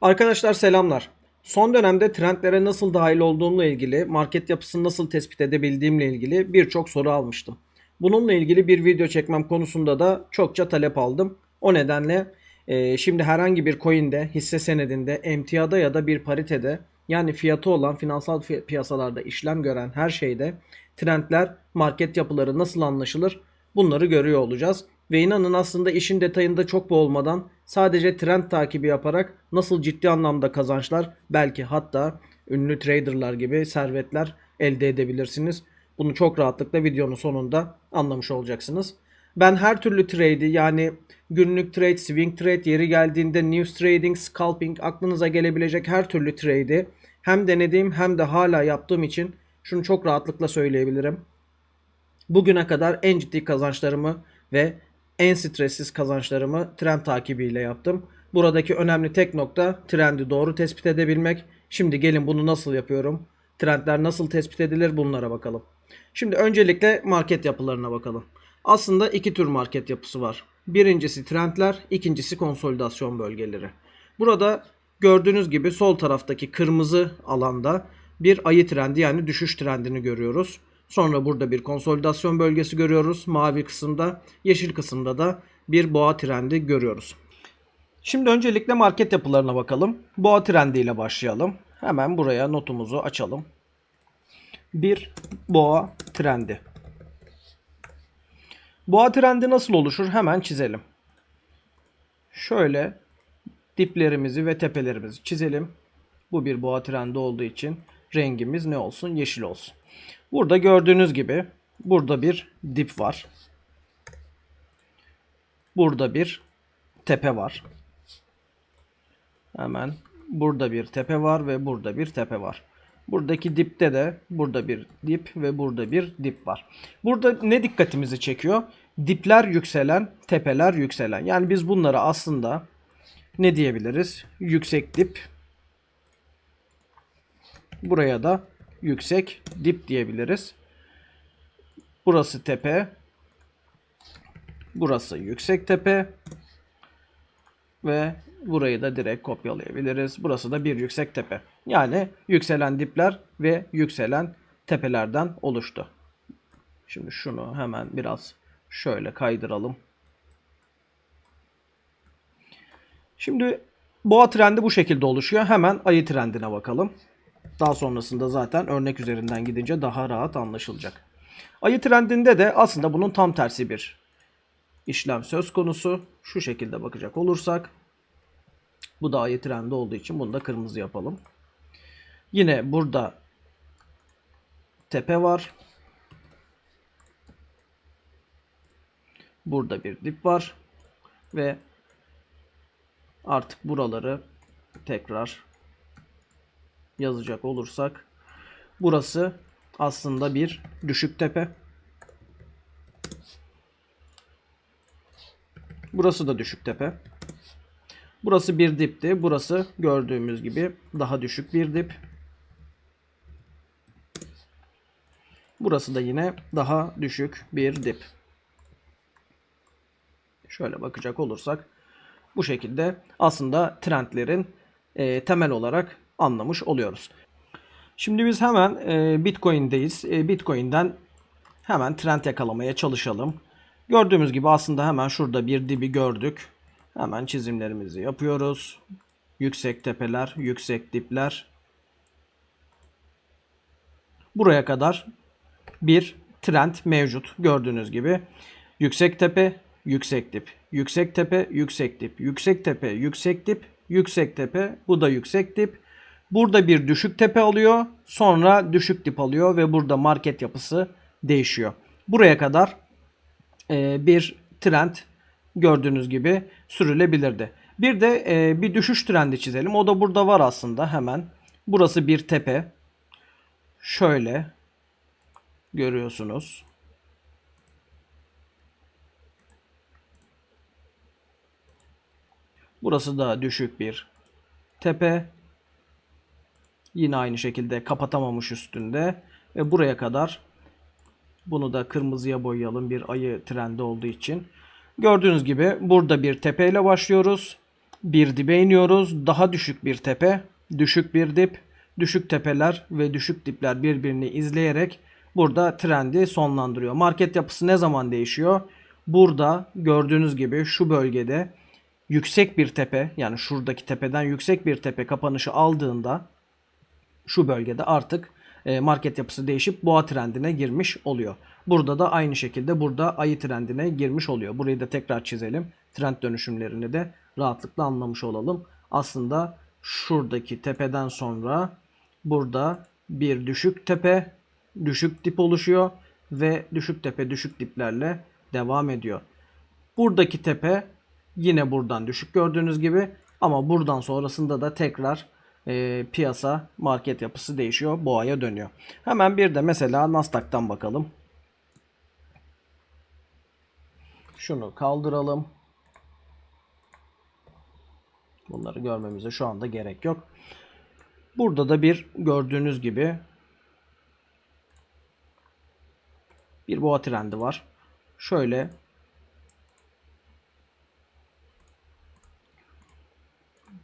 Arkadaşlar selamlar. Son dönemde trendlere nasıl dahil olduğumla ilgili, market yapısını nasıl tespit edebildiğimle ilgili birçok soru almıştım. Bununla ilgili bir video çekmem konusunda da çokça talep aldım. O nedenle e, şimdi herhangi bir coin'de, hisse senedinde, emtiada ya da bir paritede yani fiyatı olan finansal fi- piyasalarda işlem gören her şeyde trendler, market yapıları nasıl anlaşılır bunları görüyor olacağız. Ve inanın aslında işin detayında çok boğulmadan sadece trend takibi yaparak nasıl ciddi anlamda kazançlar belki hatta ünlü traderlar gibi servetler elde edebilirsiniz. Bunu çok rahatlıkla videonun sonunda anlamış olacaksınız. Ben her türlü trade'i yani günlük trade, swing trade, yeri geldiğinde news trading, scalping aklınıza gelebilecek her türlü trade'i hem denediğim hem de hala yaptığım için şunu çok rahatlıkla söyleyebilirim. Bugüne kadar en ciddi kazançlarımı ve en stressiz kazançlarımı trend takibiyle yaptım. Buradaki önemli tek nokta trendi doğru tespit edebilmek. Şimdi gelin bunu nasıl yapıyorum? Trendler nasıl tespit edilir bunlara bakalım. Şimdi öncelikle market yapılarına bakalım. Aslında iki tür market yapısı var. Birincisi trendler, ikincisi konsolidasyon bölgeleri. Burada gördüğünüz gibi sol taraftaki kırmızı alanda bir ayı trendi yani düşüş trendini görüyoruz. Sonra burada bir konsolidasyon bölgesi görüyoruz. Mavi kısımda, yeşil kısımda da bir boğa trendi görüyoruz. Şimdi öncelikle market yapılarına bakalım. Boğa trendiyle başlayalım. Hemen buraya notumuzu açalım. Bir boğa trendi. Boğa trendi nasıl oluşur? Hemen çizelim. Şöyle diplerimizi ve tepelerimizi çizelim. Bu bir boğa trendi olduğu için rengimiz ne olsun? Yeşil olsun. Burada gördüğünüz gibi burada bir dip var. Burada bir tepe var. Hemen burada bir tepe var ve burada bir tepe var. Buradaki dipte de burada bir dip ve burada bir dip var. Burada ne dikkatimizi çekiyor? Dipler yükselen, tepeler yükselen. Yani biz bunları aslında ne diyebiliriz? Yüksek dip. Buraya da yüksek dip diyebiliriz. Burası tepe. Burası yüksek tepe. Ve burayı da direkt kopyalayabiliriz. Burası da bir yüksek tepe. Yani yükselen dipler ve yükselen tepelerden oluştu. Şimdi şunu hemen biraz şöyle kaydıralım. Şimdi boğa trendi bu şekilde oluşuyor. Hemen ayı trendine bakalım. Daha sonrasında zaten örnek üzerinden gidince daha rahat anlaşılacak. Ayı trendinde de aslında bunun tam tersi bir işlem söz konusu. Şu şekilde bakacak olursak. Bu da ayı trendi olduğu için bunu da kırmızı yapalım. Yine burada tepe var. Burada bir dip var. Ve artık buraları tekrar yazacak olursak burası aslında bir düşük tepe. Burası da düşük tepe. Burası bir dipti. Burası gördüğümüz gibi daha düşük bir dip. Burası da yine daha düşük bir dip. Şöyle bakacak olursak bu şekilde aslında trendlerin e, temel olarak anlamış oluyoruz. Şimdi biz hemen e, Bitcoin'deyiz. E, Bitcoin'den hemen trend yakalamaya çalışalım. Gördüğümüz gibi aslında hemen şurada bir dibi gördük. Hemen çizimlerimizi yapıyoruz. Yüksek tepeler, yüksek dipler. Buraya kadar bir trend mevcut. Gördüğünüz gibi yüksek tepe, yüksek dip, yüksek tepe, yüksek dip, yüksek tepe, yüksek dip, yüksek tepe, bu da yüksek dip. Burada bir düşük tepe alıyor, sonra düşük dip alıyor ve burada market yapısı değişiyor. Buraya kadar e, bir trend gördüğünüz gibi sürülebilirdi. Bir de e, bir düşüş trendi çizelim. O da burada var aslında hemen. Burası bir tepe. Şöyle görüyorsunuz. Burası da düşük bir tepe. Yine aynı şekilde kapatamamış üstünde. Ve buraya kadar bunu da kırmızıya boyayalım bir ayı trendi olduğu için. Gördüğünüz gibi burada bir tepeyle başlıyoruz. bir dibe iniyoruz. Daha düşük bir tepe, düşük bir dip, düşük tepeler ve düşük dipler birbirini izleyerek burada trendi sonlandırıyor. Market yapısı ne zaman değişiyor? Burada gördüğünüz gibi şu bölgede yüksek bir tepe yani şuradaki tepeden yüksek bir tepe kapanışı aldığında şu bölgede artık e, market yapısı değişip boğa trendine girmiş oluyor. Burada da aynı şekilde burada ayı trendine girmiş oluyor. Burayı da tekrar çizelim. Trend dönüşümlerini de rahatlıkla anlamış olalım. Aslında şuradaki tepeden sonra burada bir düşük tepe, düşük dip oluşuyor ve düşük tepe düşük diplerle devam ediyor. Buradaki tepe yine buradan düşük gördüğünüz gibi ama buradan sonrasında da tekrar e, piyasa market yapısı değişiyor. Boğaya dönüyor. Hemen bir de mesela Nasdaq'tan bakalım. Şunu kaldıralım. Bunları görmemize şu anda gerek yok. Burada da bir gördüğünüz gibi bir boğa trendi var. Şöyle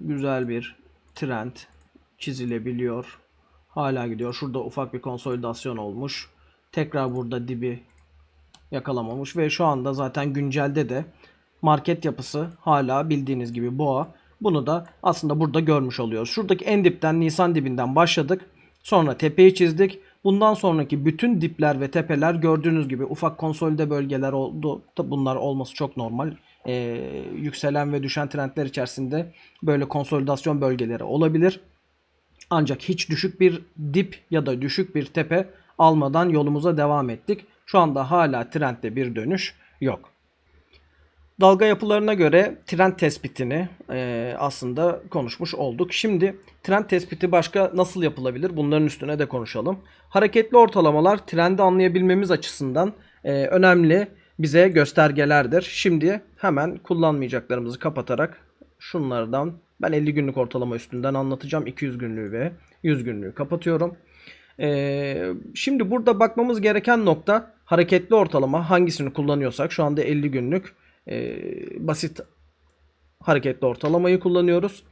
güzel bir trend çizilebiliyor. Hala gidiyor. Şurada ufak bir konsolidasyon olmuş. Tekrar burada dibi yakalamamış ve şu anda zaten güncelde de market yapısı hala bildiğiniz gibi boğa. Bunu da aslında burada görmüş oluyoruz. Şuradaki en dipten Nisan dibinden başladık. Sonra tepeyi çizdik. Bundan sonraki bütün dipler ve tepeler gördüğünüz gibi ufak konsolide bölgeler oldu. Bunlar olması çok normal. Ee, yükselen ve düşen trendler içerisinde böyle konsolidasyon bölgeleri olabilir. Ancak hiç düşük bir dip ya da düşük bir tepe almadan yolumuza devam ettik. Şu anda hala trendde bir dönüş yok. Dalga yapılarına göre trend tespitini e, aslında konuşmuş olduk. Şimdi trend tespiti başka nasıl yapılabilir? Bunların üstüne de konuşalım. Hareketli ortalamalar trendi anlayabilmemiz açısından e, önemli bize göstergelerdir. Şimdi hemen kullanmayacaklarımızı kapatarak şunlardan ben 50 günlük ortalama üstünden anlatacağım. 200 günlüğü ve 100 günlüğü kapatıyorum. Ee, şimdi burada bakmamız gereken nokta hareketli ortalama hangisini kullanıyorsak şu anda 50 günlük e, basit hareketli ortalamayı kullanıyoruz.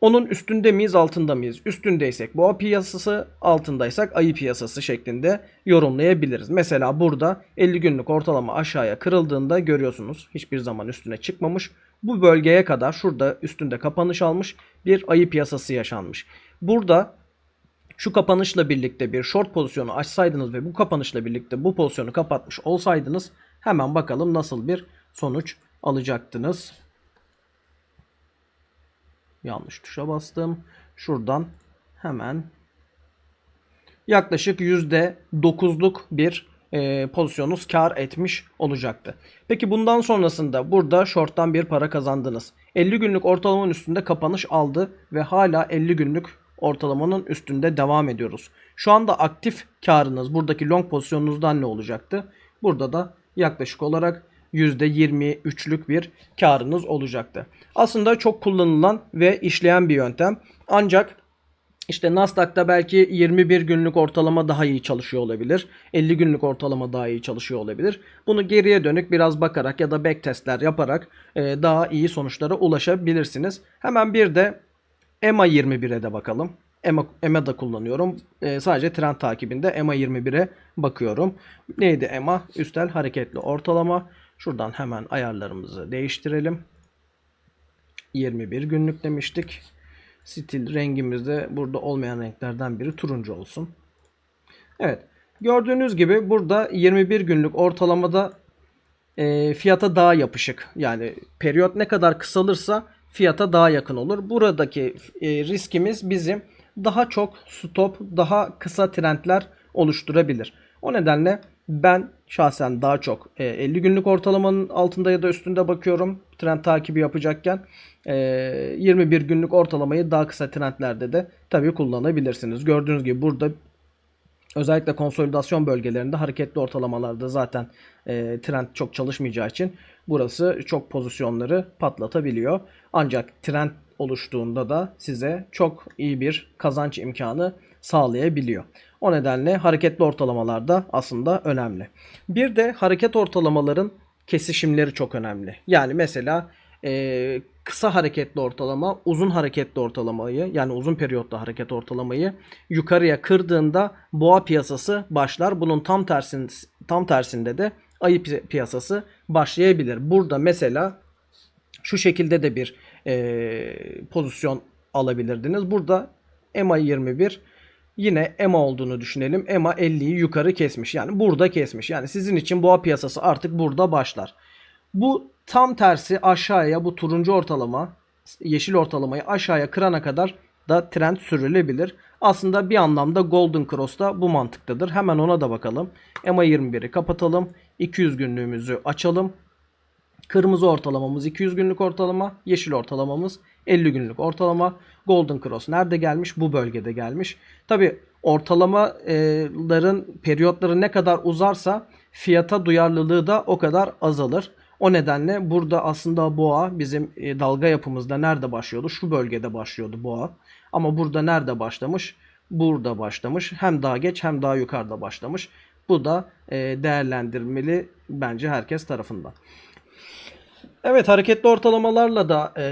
Onun üstünde miyiz altında mıyız? Üstündeysek boğa piyasası altındaysak ayı piyasası şeklinde yorumlayabiliriz. Mesela burada 50 günlük ortalama aşağıya kırıldığında görüyorsunuz hiçbir zaman üstüne çıkmamış. Bu bölgeye kadar şurada üstünde kapanış almış bir ayı piyasası yaşanmış. Burada şu kapanışla birlikte bir short pozisyonu açsaydınız ve bu kapanışla birlikte bu pozisyonu kapatmış olsaydınız hemen bakalım nasıl bir sonuç alacaktınız. Yanlış tuşa bastım. Şuradan hemen yaklaşık %9'luk bir e, pozisyonunuz kar etmiş olacaktı. Peki bundan sonrasında burada short'tan bir para kazandınız. 50 günlük ortalamanın üstünde kapanış aldı ve hala 50 günlük ortalamanın üstünde devam ediyoruz. Şu anda aktif karınız buradaki long pozisyonunuzdan ne olacaktı? Burada da yaklaşık olarak %23'lük bir karınız olacaktı. Aslında çok kullanılan ve işleyen bir yöntem. Ancak işte Nasdaq'ta belki 21 günlük ortalama daha iyi çalışıyor olabilir. 50 günlük ortalama daha iyi çalışıyor olabilir. Bunu geriye dönük biraz bakarak ya da backtestler yaparak e, daha iyi sonuçlara ulaşabilirsiniz. Hemen bir de EMA 21'e de bakalım. EMA, EMA da kullanıyorum. E, sadece trend takibinde EMA 21'e bakıyorum. Neydi EMA? Üstel hareketli ortalama. Şuradan hemen ayarlarımızı değiştirelim. 21 günlük demiştik. Stil rengimiz de burada olmayan renklerden biri turuncu olsun. Evet. Gördüğünüz gibi burada 21 günlük ortalamada e, fiyata daha yapışık. Yani periyot ne kadar kısalırsa fiyata daha yakın olur. Buradaki e, riskimiz bizim daha çok stop, daha kısa trendler oluşturabilir. O nedenle ben şahsen daha çok 50 günlük ortalamanın altında ya da üstünde bakıyorum. Trend takibi yapacakken 21 günlük ortalamayı daha kısa trendlerde de tabii kullanabilirsiniz. Gördüğünüz gibi burada özellikle konsolidasyon bölgelerinde hareketli ortalamalarda zaten trend çok çalışmayacağı için burası çok pozisyonları patlatabiliyor. Ancak trend oluştuğunda da size çok iyi bir kazanç imkanı sağlayabiliyor. O nedenle hareketli ortalamalar da aslında önemli. Bir de hareket ortalamaların kesişimleri çok önemli. Yani mesela e, kısa hareketli ortalama, uzun hareketli ortalamayı yani uzun periyotlu hareket ortalamayı yukarıya kırdığında boğa piyasası başlar. Bunun tam tersin tam tersinde de ayı pi- piyasası başlayabilir. Burada mesela şu şekilde de bir e, pozisyon alabilirdiniz. Burada EMA 21 yine EMA olduğunu düşünelim. EMA 50'yi yukarı kesmiş. Yani burada kesmiş. Yani sizin için boğa piyasası artık burada başlar. Bu tam tersi aşağıya bu turuncu ortalama, yeşil ortalamayı aşağıya kırana kadar da trend sürülebilir. Aslında bir anlamda Golden Cross da bu mantıktadır. Hemen ona da bakalım. EMA 21'i kapatalım. 200 günlüğümüzü açalım. Kırmızı ortalamamız 200 günlük ortalama, yeşil ortalamamız 50 günlük ortalama. Golden Cross nerede gelmiş? Bu bölgede gelmiş. Tabi ortalamaların periyotları ne kadar uzarsa fiyata duyarlılığı da o kadar azalır. O nedenle burada aslında boğa bizim e, dalga yapımızda nerede başlıyordu? Şu bölgede başlıyordu boğa. Ama burada nerede başlamış? Burada başlamış. Hem daha geç hem daha yukarıda başlamış. Bu da e, değerlendirmeli bence herkes tarafından. Evet hareketli ortalamalarla da e,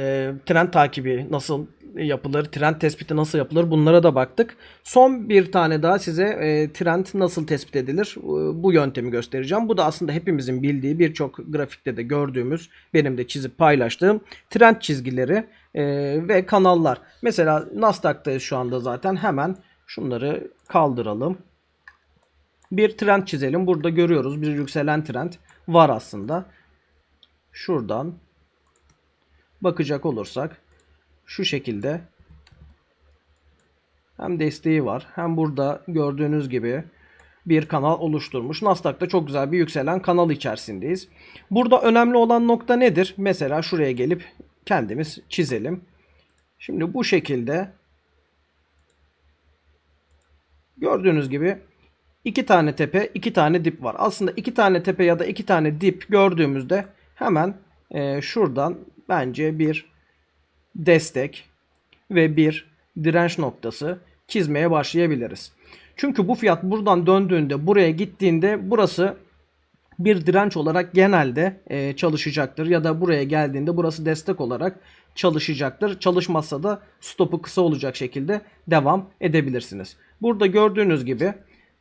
trend takibi nasıl yapılır, trend tespiti nasıl yapılır bunlara da baktık. Son bir tane daha size e, trend nasıl tespit edilir e, bu yöntemi göstereceğim. Bu da aslında hepimizin bildiği birçok grafikte de gördüğümüz benim de çizip paylaştığım trend çizgileri e, ve kanallar. Mesela Nasdaq'tayız şu anda zaten hemen şunları kaldıralım. Bir trend çizelim. Burada görüyoruz bir yükselen trend var aslında şuradan bakacak olursak şu şekilde hem desteği var hem burada gördüğünüz gibi bir kanal oluşturmuş. Nasdaq'ta çok güzel bir yükselen kanal içerisindeyiz. Burada önemli olan nokta nedir? Mesela şuraya gelip kendimiz çizelim. Şimdi bu şekilde gördüğünüz gibi iki tane tepe, iki tane dip var. Aslında iki tane tepe ya da iki tane dip gördüğümüzde hemen e, şuradan bence bir destek ve bir direnç noktası çizmeye başlayabiliriz. Çünkü bu fiyat buradan döndüğünde buraya gittiğinde burası bir direnç olarak genelde e, çalışacaktır ya da buraya geldiğinde burası destek olarak çalışacaktır. Çalışmazsa da stopu kısa olacak şekilde devam edebilirsiniz. Burada gördüğünüz gibi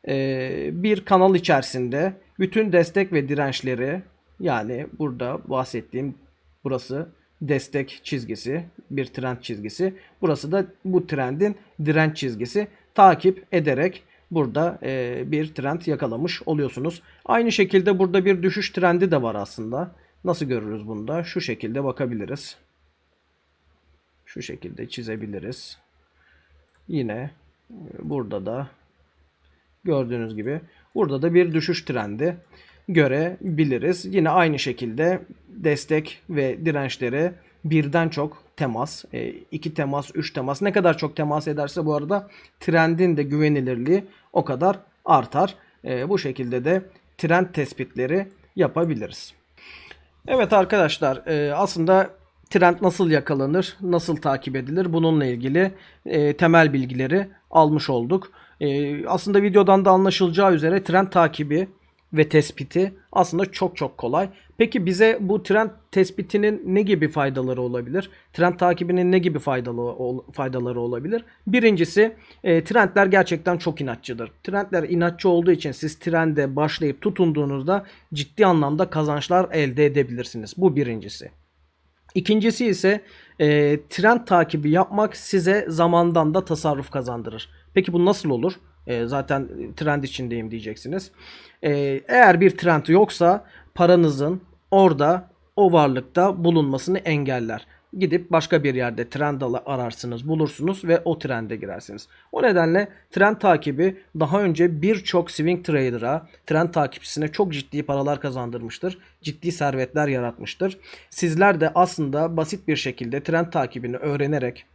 e, bir kanal içerisinde bütün destek ve dirençleri yani burada bahsettiğim burası destek çizgisi, bir trend çizgisi. Burası da bu trendin direnç çizgisi. Takip ederek burada e, bir trend yakalamış oluyorsunuz. Aynı şekilde burada bir düşüş trendi de var aslında. Nasıl görürüz bunda? Şu şekilde bakabiliriz. Şu şekilde çizebiliriz. Yine e, burada da gördüğünüz gibi burada da bir düşüş trendi görebiliriz. Yine aynı şekilde destek ve dirençlere birden çok temas, 2 temas, 3 temas ne kadar çok temas ederse bu arada trendin de güvenilirliği o kadar artar. E, bu şekilde de trend tespitleri yapabiliriz. Evet arkadaşlar e, aslında trend nasıl yakalanır, nasıl takip edilir bununla ilgili e, temel bilgileri almış olduk. Aslında videodan da anlaşılacağı üzere trend takibi ve tespiti aslında çok çok kolay. Peki bize bu trend tespitinin ne gibi faydaları olabilir? Trend takibinin ne gibi faydalı faydaları olabilir? Birincisi e, trendler gerçekten çok inatçıdır. Trendler inatçı olduğu için siz trende başlayıp tutunduğunuzda ciddi anlamda kazançlar elde edebilirsiniz. Bu birincisi. İkincisi ise e, trend takibi yapmak size zamandan da tasarruf kazandırır. Peki bu nasıl olur? E, zaten trend içindeyim diyeceksiniz. E, eğer bir trend yoksa paranızın orada o varlıkta bulunmasını engeller. Gidip başka bir yerde trend ararsınız, bulursunuz ve o trende girersiniz. O nedenle trend takibi daha önce birçok swing trader'a, trend takipçisine çok ciddi paralar kazandırmıştır. Ciddi servetler yaratmıştır. Sizler de aslında basit bir şekilde trend takibini öğrenerek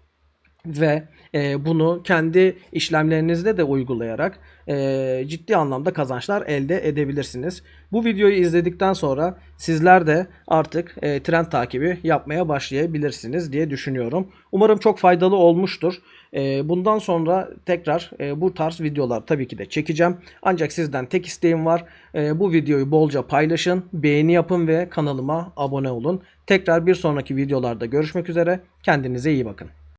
ve e, bunu kendi işlemlerinizde de uygulayarak e, ciddi anlamda kazançlar elde edebilirsiniz. Bu videoyu izledikten sonra sizler de artık e, trend takibi yapmaya başlayabilirsiniz diye düşünüyorum. Umarım çok faydalı olmuştur. E, bundan sonra tekrar e, bu tarz videolar tabii ki de çekeceğim. Ancak sizden tek isteğim var. E, bu videoyu bolca paylaşın, beğeni yapın ve kanalıma abone olun. Tekrar bir sonraki videolarda görüşmek üzere. Kendinize iyi bakın.